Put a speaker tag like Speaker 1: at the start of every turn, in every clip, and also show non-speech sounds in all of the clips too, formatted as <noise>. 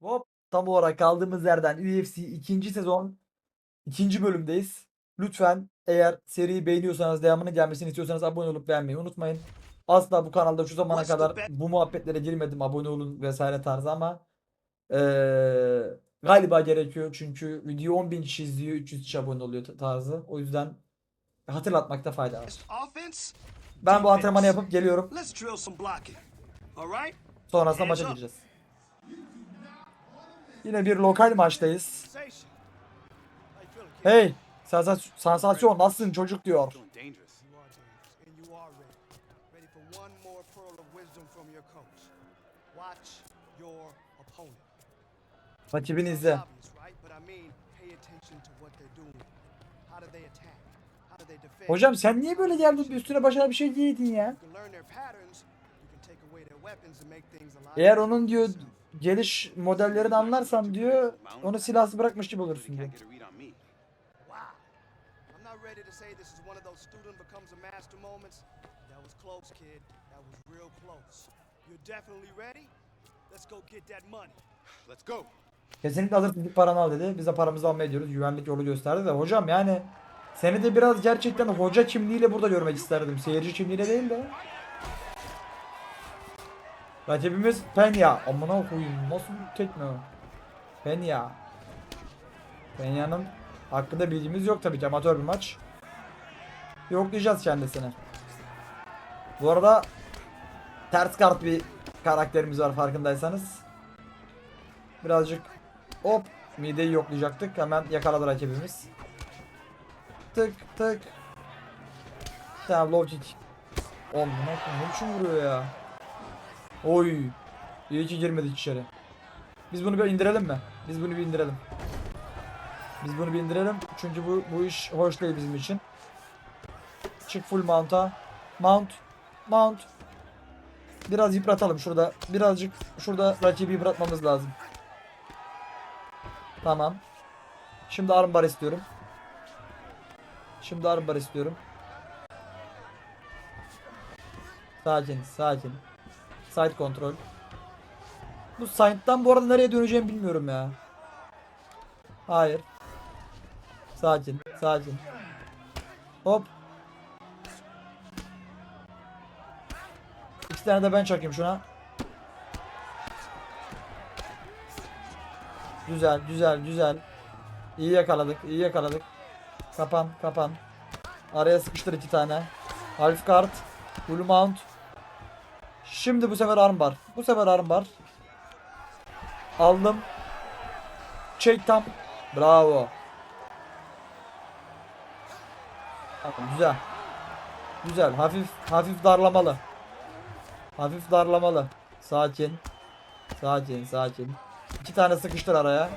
Speaker 1: Hop tam olarak kaldığımız yerden UFC 2. sezon 2. bölümdeyiz. Lütfen eğer seriyi beğeniyorsanız devamının gelmesini istiyorsanız abone olup beğenmeyi unutmayın. Asla bu kanalda şu zamana kadar bu muhabbetlere girmedim abone olun vesaire tarzı ama eee, galiba gerekiyor çünkü video 10.000 kişi izliyor 300 kişi abone oluyor tarzı. O yüzden hatırlatmakta fayda var. Ben bu antrenmanı yapıp geliyorum. Sonrasında maça gireceğiz. Yine bir lokal maçtayız. Hey, sansasyon, sansasyon nasılsın çocuk diyor. Rakibini izle. Hocam sen niye böyle geldin bir üstüne başına bir şey giydin ya? Eğer onun diyor geliş modellerini anlarsan diyor onu silahsız bırakmış gibi olursun diyor. Kesinlikle hazır fizik paranı al dedi. Biz de paramızı almaya gidiyoruz. Güvenlik yolu gösterdi de hocam yani seni de biraz gerçekten hoca kimliğiyle burada görmek isterdim. Seyirci kimliğiyle değil de. Rakibimiz Penya. Amına koyayım nasıl bir tekme? Penya. Penya'nın hakkında bilgimiz yok tabii ki amatör bir maç. Yoklayacağız kendisini. Bu arada ters kart bir karakterimiz var farkındaysanız. Birazcık hop mideyi yoklayacaktık. Hemen yakaladı rakibimiz. Tık tık. Tamam low kick. Oğlum ne biçim vuruyor ya? Oy. İyi ki girmedik içeri. Biz bunu bir indirelim mi? Biz bunu bir indirelim. Biz bunu bir indirelim. Çünkü bu bu iş hoş değil bizim için. Çık full mount'a. Mount. Mount. Biraz yıpratalım şurada. Birazcık şurada rakibi yıpratmamız lazım. Tamam. Şimdi armbar istiyorum. Şimdi armbar istiyorum. Sakin, sakin. Side kontrol. Bu side'dan bu arada nereye döneceğimi bilmiyorum ya. Hayır. Sakin, sakin. Hop. İki tane de ben çakayım şuna. Güzel, güzel, güzel. İyi yakaladık, iyi yakaladık. Kapan, kapan. Araya sıkıştır iki tane. Half kart. Full mount. Şimdi bu sefer armbar. Bu sefer armbar. Aldım. Çek tam. Bravo. Tamam, güzel. Güzel. Hafif hafif darlamalı. Hafif darlamalı. Sakin. Sakin, sakin. İki tane sıkıştır araya.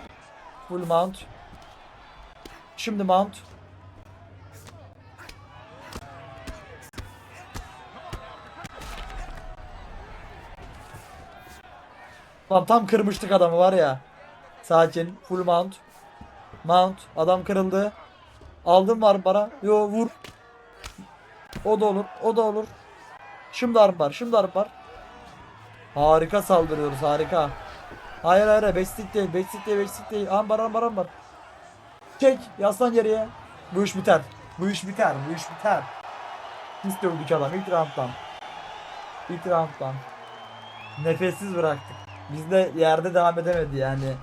Speaker 1: Full mount. Şimdi mount. Lan tam kırmıştık adamı var ya. Sakin. Full mount. Mount. Adam kırıldı. Aldım var bara. Yo vur. O da olur. O da olur. Şimdi arp var. Şimdi arp var. Harika saldırıyoruz. Harika. Hayır hayır. Bestik değil. Bestik değil. Bestik değil. Ambar ambar ambar. Çek. Yaslan geriye. Bu iş biter. Bu iş biter. Bu iş biter. Pis dövdük adam. İlk rounddan. İlk rounddan. Nefessiz bıraktık. Biz de yerde devam edemedi yani.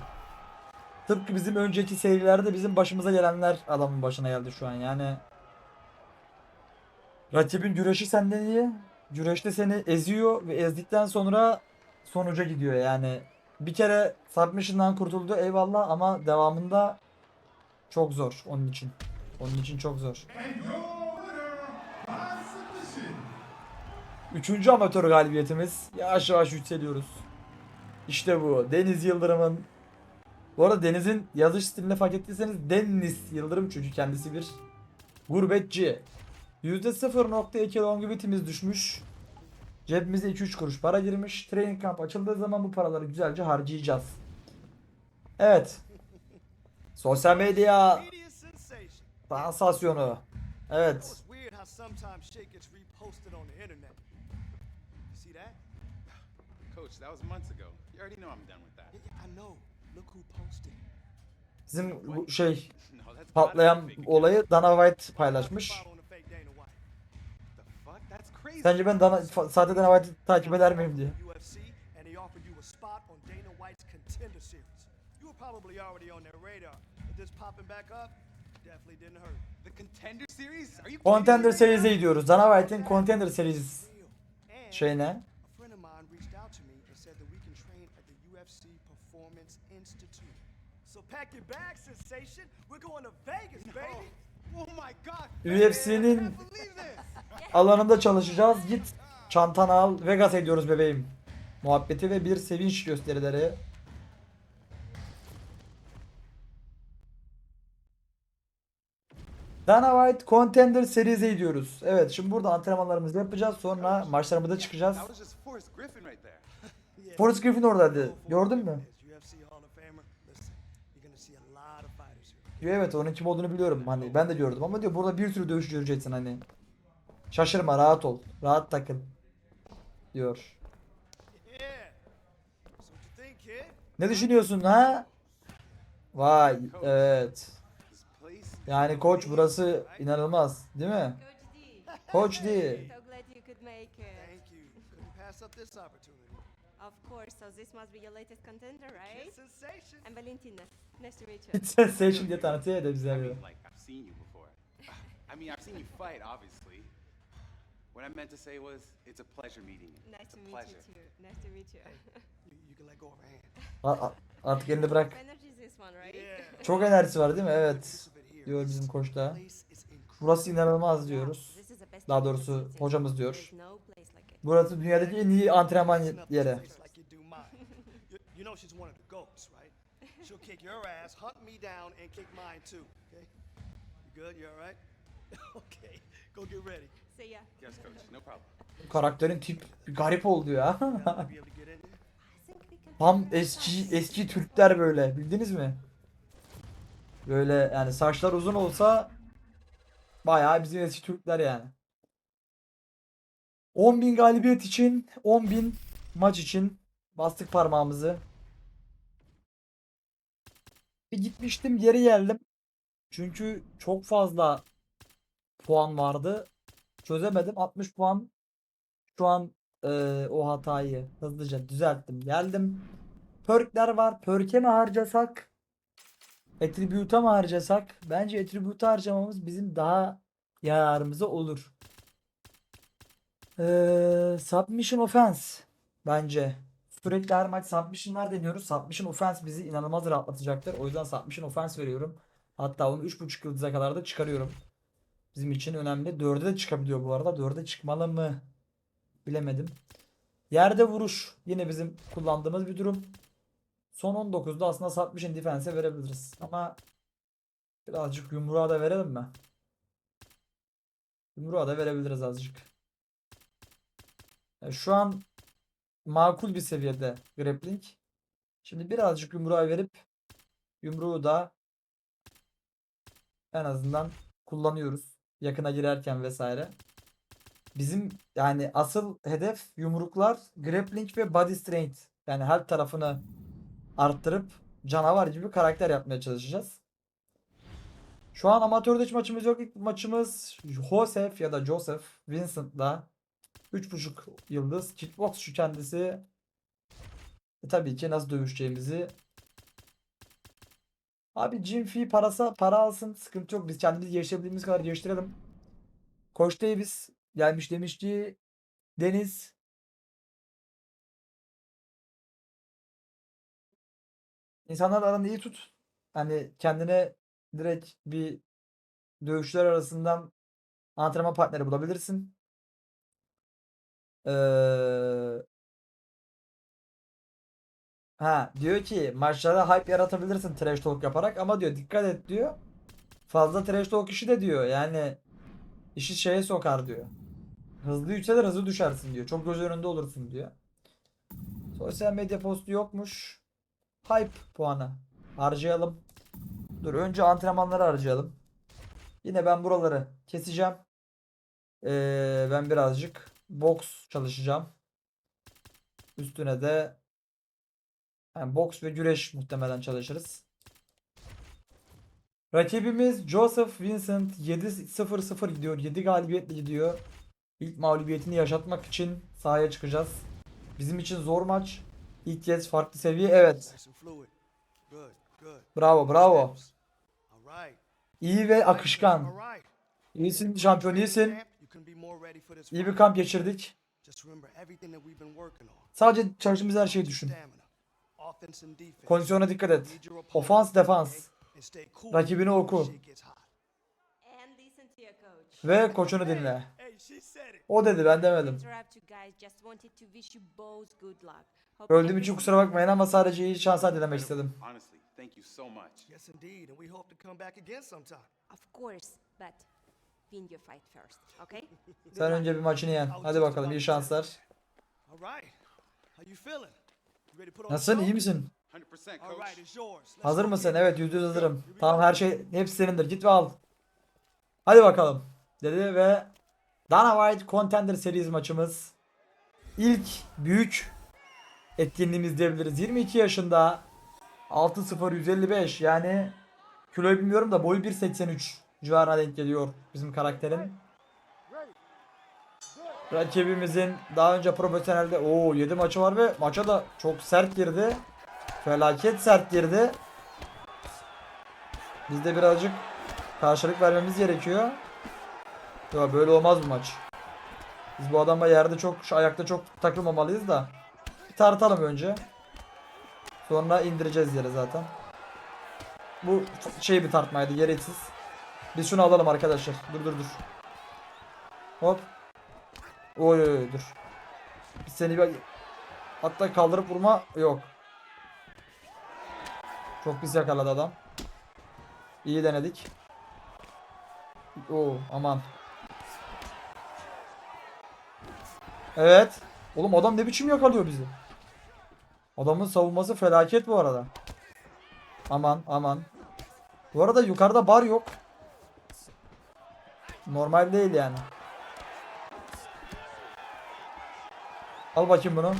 Speaker 1: Tıpkı bizim önceki serilerde bizim başımıza gelenler adamın başına geldi şu an yani. Rakibin güreşi senden iyi. Güreşte seni eziyor ve ezdikten sonra sonuca gidiyor yani. Bir kere submission'dan kurtuldu eyvallah ama devamında çok zor onun için. Onun için çok zor. Üçüncü amatör galibiyetimiz. Yavaş yavaş yükseliyoruz. İşte bu. Deniz Yıldırım'ın bu arada Deniz'in yazış stilini fark ettiyseniz Deniz Yıldırım çünkü kendisi bir gurbetçi. %0.2 longevitimiz düşmüş. Cebimize 2-3 kuruş para girmiş. Training camp açıldığı zaman bu paraları güzelce harcayacağız. Evet. Sosyal medya sansasyonu. Evet.
Speaker 2: Coach, that was months ago. You already know I'm done with that.
Speaker 3: I know. who posted.
Speaker 1: Bizim bu şey <laughs> patlayan olayı Dana White paylaşmış. Sence ben Dana, sahte Dana White'ı takip eder miyim diye.
Speaker 3: You were probably already on their radar, but this popping back up definitely didn't hurt.
Speaker 2: The contender series? Are you
Speaker 1: Contender? Series'e gidiyoruz. Dana White'in Contender Series şeyine.
Speaker 3: a friend of mine reached out to me and said that we can train at the UFC Performance Institute. So pack your bags, sensation. We're going to Vegas, baby.
Speaker 2: Oh my god.
Speaker 1: UFC'nin <laughs> alanında çalışacağız. Git çantanı al. Vegas'a gidiyoruz bebeğim. Muhabbeti ve bir sevinç gösterileri. Dana White Contender Series'e gidiyoruz. Evet şimdi burada antrenmanlarımızı yapacağız. Sonra maçlarımıza çıkacağız. <laughs>
Speaker 2: Forrest Griffin
Speaker 1: oradaydı. Gördün mü? Diyor evet onun kim olduğunu biliyorum. Hani ben de gördüm ama diyor burada bir sürü dövüş göreceksin hani. Şaşırma rahat ol. Rahat takıl. Diyor. Ne düşünüyorsun ha? Vay evet. Yani koç burası inanılmaz değil mi?
Speaker 4: Coach D. Of course, so this must be your latest contender, right?
Speaker 3: sensation.
Speaker 4: I'm Valentina. Nice to meet you.
Speaker 1: It's sensation diye tanıtıyor ya da
Speaker 2: I
Speaker 1: bize.
Speaker 2: mean, like, I've seen you before. I mean, I've seen you fight, obviously. What I meant to say was, it's a pleasure meeting you.
Speaker 4: Nice
Speaker 2: It's
Speaker 4: to
Speaker 2: a
Speaker 4: meet
Speaker 2: pleasure.
Speaker 4: you too. Nice to meet you.
Speaker 3: You, you can let go of her hand.
Speaker 1: A- a- Artık elini bırak.
Speaker 4: Energy is this one, right?
Speaker 3: Yeah.
Speaker 1: Çok enerjisi var değil mi? Evet.
Speaker 3: here.
Speaker 1: Diyor bizim koç da.
Speaker 3: Place is incredible.
Speaker 1: Burası inanılmaz diyoruz. Daha doğrusu hocamız diyor. Burası dünyadaki en iyi antrenman yeri.
Speaker 3: you know she's one of the goats, right? She'll kick your ass, hunt me down, and kick mine too. Okay? You good? You all right? <laughs> okay. Go get ready.
Speaker 4: See ya.
Speaker 2: Yes, coach. No problem.
Speaker 1: Karakterin tip garip oldu ya. Tam eski eski Türkler böyle. Bildiniz mi? Böyle yani saçlar uzun olsa bayağı bizim eski Türkler yani. 10.000 galibiyet için 10.000 maç için bastık parmağımızı. Bir gitmiştim geri geldim. Çünkü çok fazla puan vardı. Çözemedim. 60 puan şu an eee, o hatayı hızlıca düzelttim. Geldim. Perkler var. Perk'e mi harcasak? Attribute'a mı harcasak? Bence Attribute'a harcamamız bizim daha yararımıza olur. Eee, submission offense bence. Sürekli her maç submission'lar deniyoruz. Submission offense bizi inanılmaz rahatlatacaktır. O yüzden submission offense veriyorum. Hatta onu 3.5 yıldıza kadar da çıkarıyorum. Bizim için önemli. 4'e de çıkabiliyor bu arada. 4'e çıkmalı mı? Bilemedim. Yerde vuruş yine bizim kullandığımız bir durum. Son 19'da aslında submission defense'e verebiliriz. Ama birazcık yumruğa da verelim mi? Yumruğa da verebiliriz azıcık. Yani şu an makul bir seviyede grappling. Şimdi birazcık yumruğa verip yumruğu da en azından kullanıyoruz. Yakına girerken vesaire. Bizim yani asıl hedef yumruklar, grappling ve body strength. Yani her tarafını arttırıp canavar gibi karakter yapmaya çalışacağız. Şu an amatörde hiç maçımız yok. İlk maçımız Joseph ya da Joseph Vincent'la 3.5 yıldız kickbox şu kendisi. E tabii ki nasıl dövüşeceğimizi Abi gym fee parası para alsın sıkıntı yok biz kendimiz geliştirebildiğimiz kadar geliştirelim. Koç Davis gelmiş demiş ki Deniz İnsanlar aranı iyi tut. Hani kendine direkt bir dövüşler arasından antrenman partneri bulabilirsin. Ee, ha diyor ki maçlarda hype yaratabilirsin trash talk yaparak ama diyor dikkat et diyor. Fazla trash talk işi de diyor. Yani işi şeye sokar diyor. Hızlı yükselir hızlı düşersin diyor. Çok göz önünde olursun diyor. Sosyal medya postu yokmuş. Hype puanı harcayalım. Dur önce antrenmanları harcayalım. Yine ben buraları keseceğim. Ee, ben birazcık boks çalışacağım. Üstüne de Yani boks ve güreş muhtemelen çalışırız. Rakibimiz Joseph Vincent 7-0-0 gidiyor. 7 galibiyetle gidiyor. İlk mağlubiyetini yaşatmak için sahaya çıkacağız. Bizim için zor maç. İlk kez farklı seviye. Evet. Bravo bravo. İyi ve akışkan. İyisin şampiyon iyisin. İyi bir kamp geçirdik.
Speaker 3: Just remember everything that we've been working on.
Speaker 1: Sadece çalıştığımız her şeyi düşün. Kondisyona dikkat et. Ofans defans. Rakibini oku. Ve koçunu dinle. O dedi ben demedim. Öldüğüm için kusura bakmayın ama sadece iyi şanslar dilemek istedim.
Speaker 2: Thank you so much.
Speaker 3: Yes, indeed. And we hope to come back again sometime.
Speaker 4: Of course, but win your fight first, okay? <laughs>
Speaker 1: Sen önce bir maçını yen. Hadi bakalım iyi şanslar.
Speaker 3: All right. How you feeling? You ready to put on
Speaker 1: Nasılsın iyi misin?
Speaker 2: 100%
Speaker 3: All
Speaker 2: coach.
Speaker 3: right, it's yours. Let's
Speaker 1: Hazır mısın? Evet yüzde yüz hazırım. Tamam her şey hepsi senindir. Git ve al. Hadi bakalım. Dedi ve Dana White Contender Series maçımız. İlk büyük etkinliğimiz diyebiliriz. 22 yaşında 6-0 155 yani kiloyu bilmiyorum da boyu 1.83 civarına denk geliyor bizim karakterin. Rakibimizin daha önce profesyonelde o 7 maçı var ve maça da çok sert girdi. Felaket sert girdi. Biz de birazcık karşılık vermemiz gerekiyor. Ya böyle olmaz bu maç. Biz bu adamla yerde çok, ayakta çok takılmamalıyız da. Bir tartalım önce. Sonra indireceğiz yere zaten. Bu şey bir tartmaydı gereksiz. Biz şunu alalım arkadaşlar. Dur dur dur. Hop. Oy oy oy, dur. Biz seni bir... Hatta kaldırıp vurma yok. Çok pis yakaladı adam. İyi denedik. Oo aman. Evet. Oğlum adam ne biçim yakalıyor bizi. Adamın savunması felaket bu arada. Aman aman. Bu arada yukarıda bar yok. Normal değil yani. Al bakayım bunu.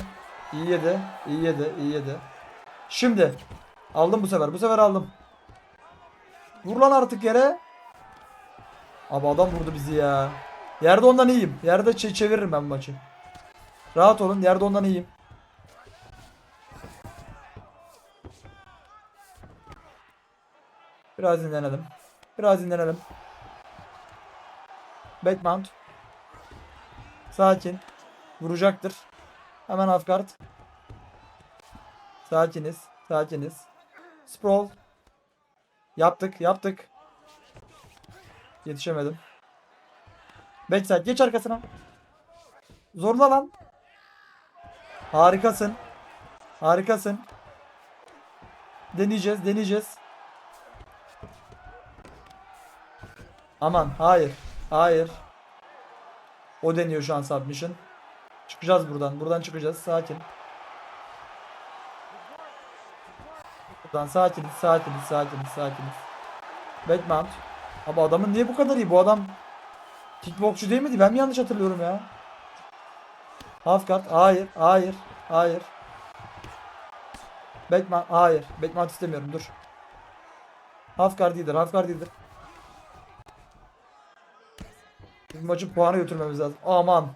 Speaker 1: İyi yedi. iyi yedi. iyi yedi. Şimdi. Aldım bu sefer. Bu sefer aldım. Vur lan artık yere. Abi adam vurdu bizi ya. Yerde ondan iyiyim. Yerde çe- çeviririm ben maçı. Rahat olun. Yerde ondan iyiyim. Biraz dinlenelim. Biraz dinlenelim. Backmount. Sakin. Vuracaktır. Hemen guard. Sakiniz. Sakiniz. Sprawl. Yaptık. Yaptık. Yetişemedim. Backside. Geç arkasına. Zorla lan. Harikasın. Harikasın. Deneyeceğiz. Deneyeceğiz. Aman. Hayır. Hayır. O deniyor şu an submission. Çıkacağız buradan. Buradan çıkacağız. Sakin. Buradan sakiniz, sakiniz, sakiniz, sakiniz. Backmount. Abi adamın niye bu kadar iyi? Bu adam kickboxçu değil miydi? Ben mi yanlış hatırlıyorum ya? Half guard. Hayır, hayır, hayır. Backmount. Hayır. Backmount istemiyorum. Dur. Half guard iyidir. Half guard iyidir. Biz maçı puanı götürmemiz lazım. Aman.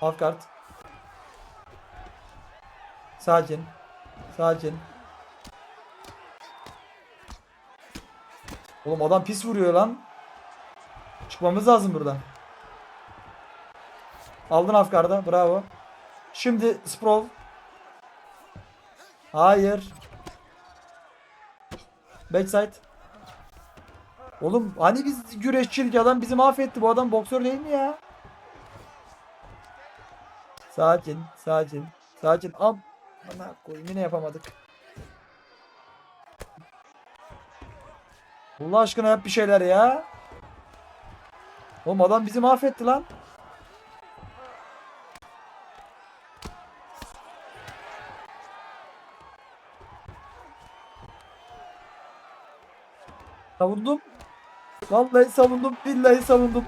Speaker 1: Half guard. Sakin. Sakin. Oğlum adam pis vuruyor lan. Çıkmamız lazım buradan. Aldın Afgar'da. Bravo. Şimdi Sprawl. Hayır. Backside. Oğlum hani biz güreşçilik adam bizi mahvetti. Bu adam boksör değil mi ya? Sakin, sakin, sakin. Am, bana koyayım yine yapamadık. Allah aşkına yap bir şeyler ya. Oğlum adam bizi mahvetti lan. Savundum. Vallahi savundum. Billahi savundum.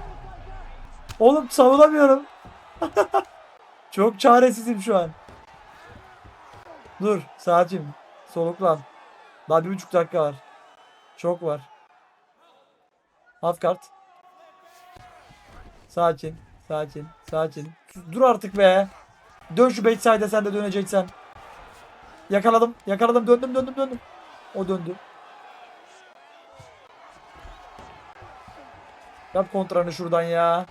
Speaker 1: Oğlum savunamıyorum. <laughs> Çok çaresizim şu an. Dur sakin. Soluklan. Daha bir buçuk dakika var. Çok var. Half kart. Sakin. Sakin. Sakin. Dur artık be. Dön şu backside'e sen de döneceksen. Yakaladım. Yakaladım. Döndüm döndüm döndüm. O döndü. Yap kontranı şuradan ya.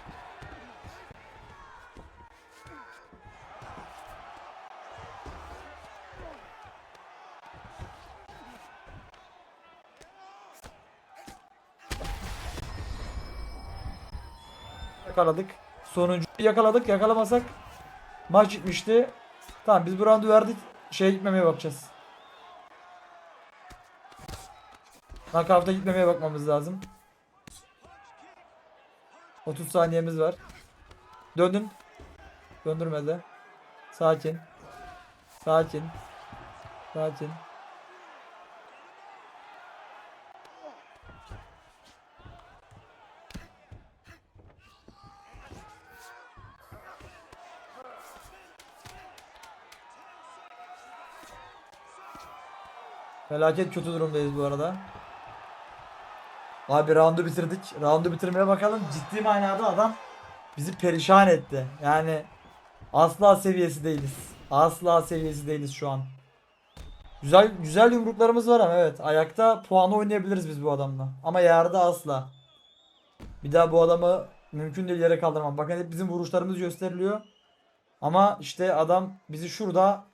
Speaker 1: Yakaladık. Sonuncu yakaladık. Yakalamasak maç gitmişti. Tamam biz bu roundu verdik. Şeye gitmemeye bakacağız. Knockout'a gitmemeye bakmamız lazım. 30 saniyemiz var. Döndün. Döndürmedi. Sakin. Sakin. Sakin. Felaket kötü durumdayız bu arada. Abi roundu bitirdik. Roundu bitirmeye bakalım. Ciddi manada adam bizi perişan etti. Yani asla seviyesi değiliz. Asla seviyesi değiliz şu an. Güzel güzel yumruklarımız var ama evet. Ayakta puanı oynayabiliriz biz bu adamla. Ama yerde asla. Bir daha bu adamı mümkün değil yere kaldırmam. Bakın hep bizim vuruşlarımız gösteriliyor. Ama işte adam bizi şurada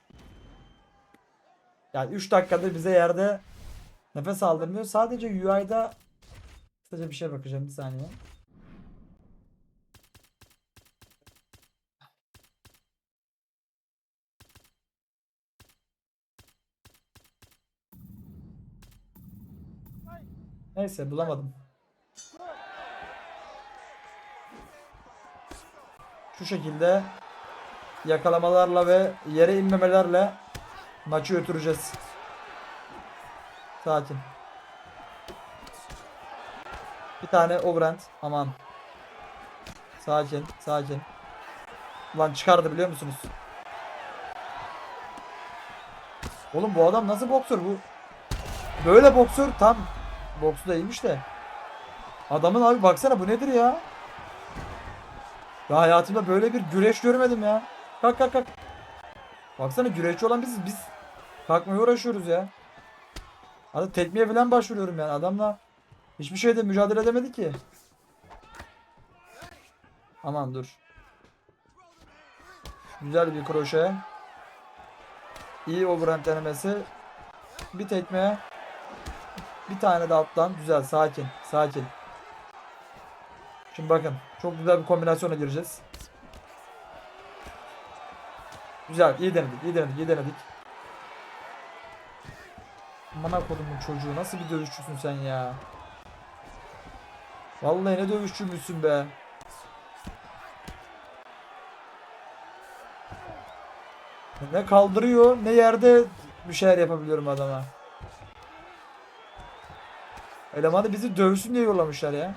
Speaker 1: yani 3 dakikadır bize yerde nefes aldırmıyor. Sadece UI'da Kısaca bir şey bakacağım bir saniye. Neyse bulamadım. Şu şekilde yakalamalarla ve yere inmemelerle maçı götüreceğiz. Sakin. Tane overhand. Aman. Sakin, sakin. Lan çıkardı biliyor musunuz? Oğlum bu adam nasıl boksör bu? Böyle boksör tam boksu da iyiymiş de. Adamın abi baksana bu nedir ya? Ya hayatımda böyle bir güreş görmedim ya. Kalk kalk kalk. Baksana güreşçi olan biziz biz. Kalkmaya uğraşıyoruz ya. Hadi tekmeye falan başvuruyorum yani adamla. Hiçbir şeyde mücadele edemedi ki. Aman dur. Güzel bir kroşe. İyi overhand denemesi. Bir tekme. Bir tane de alttan. Güzel sakin. Sakin. Şimdi bakın. Çok güzel bir kombinasyona gireceğiz. Güzel. iyi denedik. iyi denedik. iyi denedik. Bana kodumun çocuğu. Nasıl bir dövüşçüsün sen ya? Vallahi ne dövüşçümüşsün be. Ne kaldırıyor ne yerde bir şeyler yapabiliyorum adama. Elemanı bizi dövsün diye yollamışlar ya.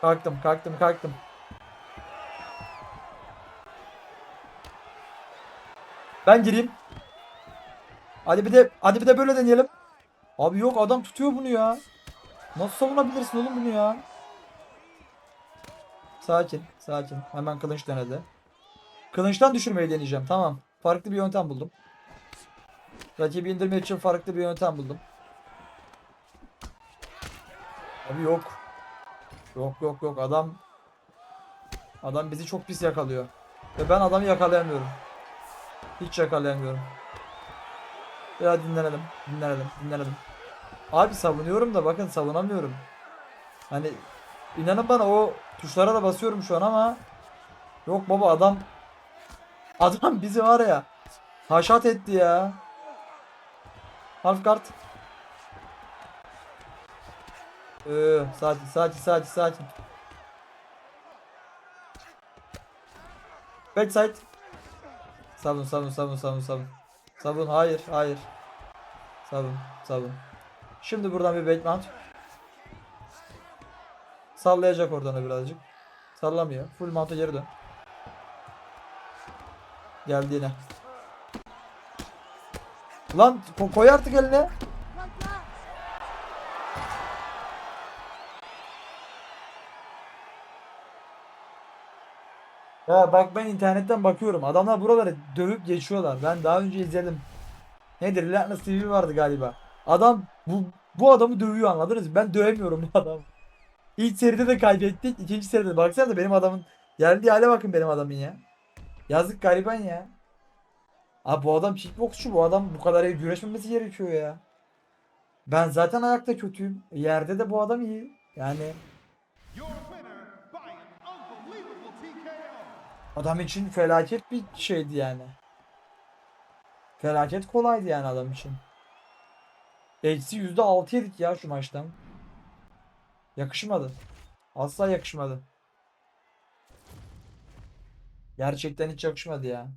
Speaker 1: Kalktım kalktım kalktım. Ben gireyim. Hadi bir de hadi bir de böyle deneyelim. Abi yok adam tutuyor bunu ya. Nasıl savunabilirsin oğlum bunu ya? Sakin, sakin. Hemen kılıç denedi. Kılıçtan düşürmeyi deneyeceğim. Tamam. Farklı bir yöntem buldum. Rakibi indirmek için farklı bir yöntem buldum. Abi yok. Yok yok yok adam Adam bizi çok pis yakalıyor. Ve ben adamı yakalayamıyorum. Hiç yakalayamıyorum. Biraz dinlenelim. Dinlenelim. Dinlenelim. Abi savunuyorum da bakın savunamıyorum. Hani inanın bana o tuşlara da basıyorum şu an ama yok baba adam adam bizi var ya haşat etti ya. Half kart. Ee, sakin sakin sakin sakin. Backside. Savun savun savun savun savun. Savun hayır hayır. Savun savun. Şimdi buradan bir backmount. Sallayacak oradan da birazcık. Sallamıyor. Full mount'a geri dön. Geldi yine. Lan ko- koy artık eline. Ya bak ben internetten bakıyorum. Adamlar buraları dövüp geçiyorlar. Ben daha önce izledim. Nedir? Relentless TV vardı galiba. Adam bu bu adamı dövüyor anladınız mı? Ben dövemiyorum bu adamı. İlk seride de kaybettik. ikinci seride baksana da benim adamın geldiği hale bakın benim adamın ya. Yazık gariban ya. Abi bu adam kickboksçu bu adam bu kadar iyi güreşmemesi gerekiyor ya. Ben zaten ayakta kötüyüm. Yerde de bu adam iyi. Yani adam için felaket bir şeydi yani. Felaket kolaydı yani adam için. Eksi yüzde altı yedik ya şu maçtan. Yakışmadı. Asla yakışmadı. Gerçekten hiç yakışmadı ya.